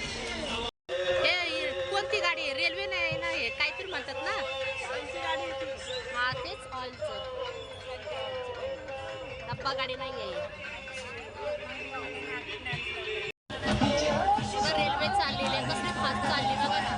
हे कोणती गाडी आहे. रेल्वे नाही ना हे काहीतरी म्हणतात ना हा तेच ऑइलचं डब्बा गाडी नाही आहे रेल्वे चाललेली आहे कसली फास्ट चालली बघा ना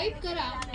सबस्क्राईब करा.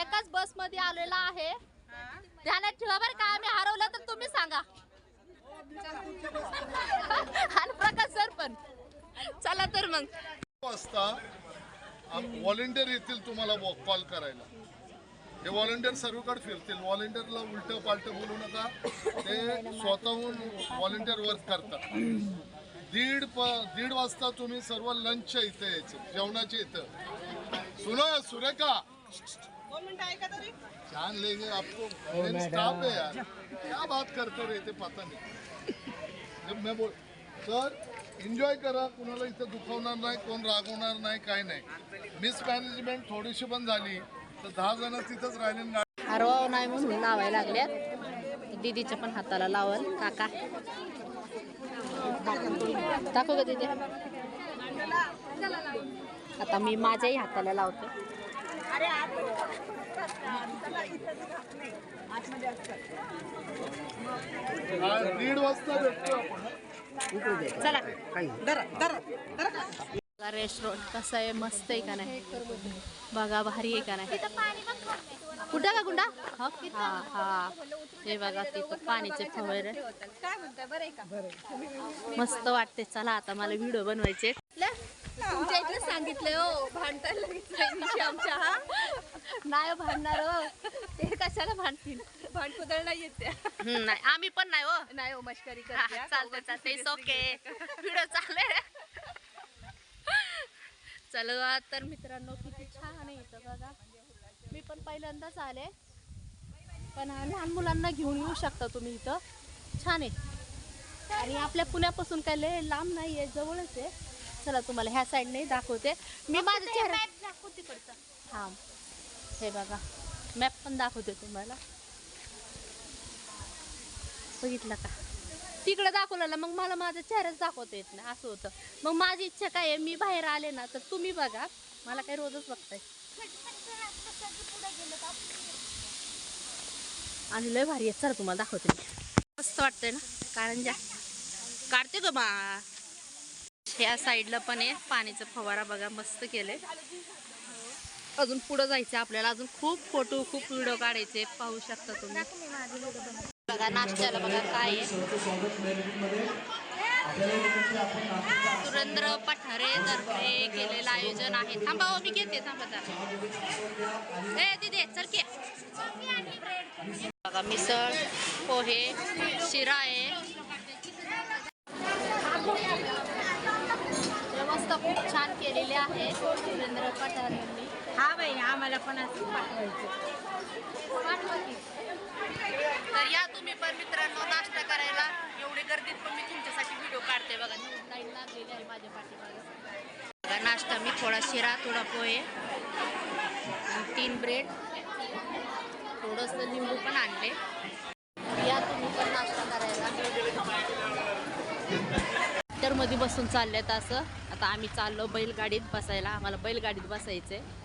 एकाच बसमध्ये आलेला आहे. ध्यानात ठेवा बरं का आम्ही हरवलं तर तुम्ही सांगा. आणि प्रकाश सर पण. चला तर मग. वाजता व्हॉलेंटियर येतील तुम्हाला कॉल करायला. हे व्हॉलेंटियर सर्वकडे फिरतील. व्हॉलेंटियरला उलट पालट बोलू नका. ते स्वतःहून व्हॉलेंटियर वर्क करतात. दीड प दीड वाजता तुम्ही सर्व लंचच्या इथे यायचं. जेवणाच्या इथं. सुनो सुरेखा. जान लेंगे आपको। स्टाफ है यार। क्या बात करते रे ते पता नाही। जब मैं बोल तर एन्जॉय करा कुणाला इथं दुखवणार नाही कोण रागवणार नाही काय नाही. मिसमॅनेजमेंट थोडीशी पण झाली. तर दहा जण तिथंच राहिले हरवाव नाही म्हणून लावायला लागल्यात. दीदीच्या पण हाताला लावल काका. दाखव का दीदी. आता मी माझ्याही हाताला लावते. दीड वाजता भेटतो आपण. चला बघा रेस्टॉरंट कसं आहे? मस्त आहे का नाही? बघा भारी आहे का नाही? कुठं का गुंडा? हा हा हा. हे बघा तिथं पाणीचे फवारे. मस्त वाटते चला आता मला व्हिडिओ बनवायचे सांगितले हो भांडताना आमच्या हा? नाही भांडणार हो. ते कशाला भांडतील? भांडकुदळ नाही येते हम्म, नाही आम्ही पण नाही हो. नाही हो मस्करी हा, करते चालतंय चालतंय ओके व्हिडिओ चालले चला तर मित्रांनो किती छान आहे इथं बघा. मी पण पण पहिल्यांदाच आले. पण लहान मुलांना घेऊन येऊ शकता तुम्ही इथं. छान आहे. आणि आपल्या पुण्यापासून काय लय लांब नाही आहे जवळच आहे. चला तुम्हाला ह्या साईडने दाखवते. मी माझा चेहरा हां. हे बघा. मॅप पण दाखवते तुम्हाला. बघितलं का? तिकडं दाखवलेलं मग मला माझा चेहराच दाखवता येत नाही. असं होतं. मग माझी इच्छा काय आहे? मी बाहेर आले ना तर तुम्ही बघा. मला काही रोजच बघताय. आणि लय भारी आहे. चला तुम्हाला दाखवते मस्त वाटतंय ना? कारंजा काढते ग मा ह्या साईडला पण आहे. पाण्याचा फवारा बघा मस्त केले अजून पुढं जायचं आपल्याला. अजून खूप फोटो खूप व्हिडिओ काढायचे पाहू शकता तुम्ही. बघा नाश्त्याला बघा काय आहे. सुरेंद्र पठारे तर्फे केलेलं आयोजन आहे. थांबा हो, मी घेते. थांबा दिदे तिथे चल बघा मिसळ पोहे शिरा आहे. छान केलेली आहे. सुरेंद्र पठारे यांनी. हा बाई आम्हाला पण असं पाठवायचं. तर या तुम्ही पण मित्रांनो नाश्ता करायला. एवढी गर्दीत पण मी तुमच्यासाठी व्हिडिओ काढते बघा. न्यूज लाईन लागलेली आहे माझ्या पाठीमागे. बघा नाश्ता मी थोडा शिरा थोडा पोहे तीन ब्रेड थोडंसं लिंबू पण आणले. या तुम्ही पण नाश्ता करायला. तर बसून बसून चालल्यात असं. आता आम्ही चाललो बैलगाडीत बसायला. आम्हाला बैलगाडीत बसायचं आहे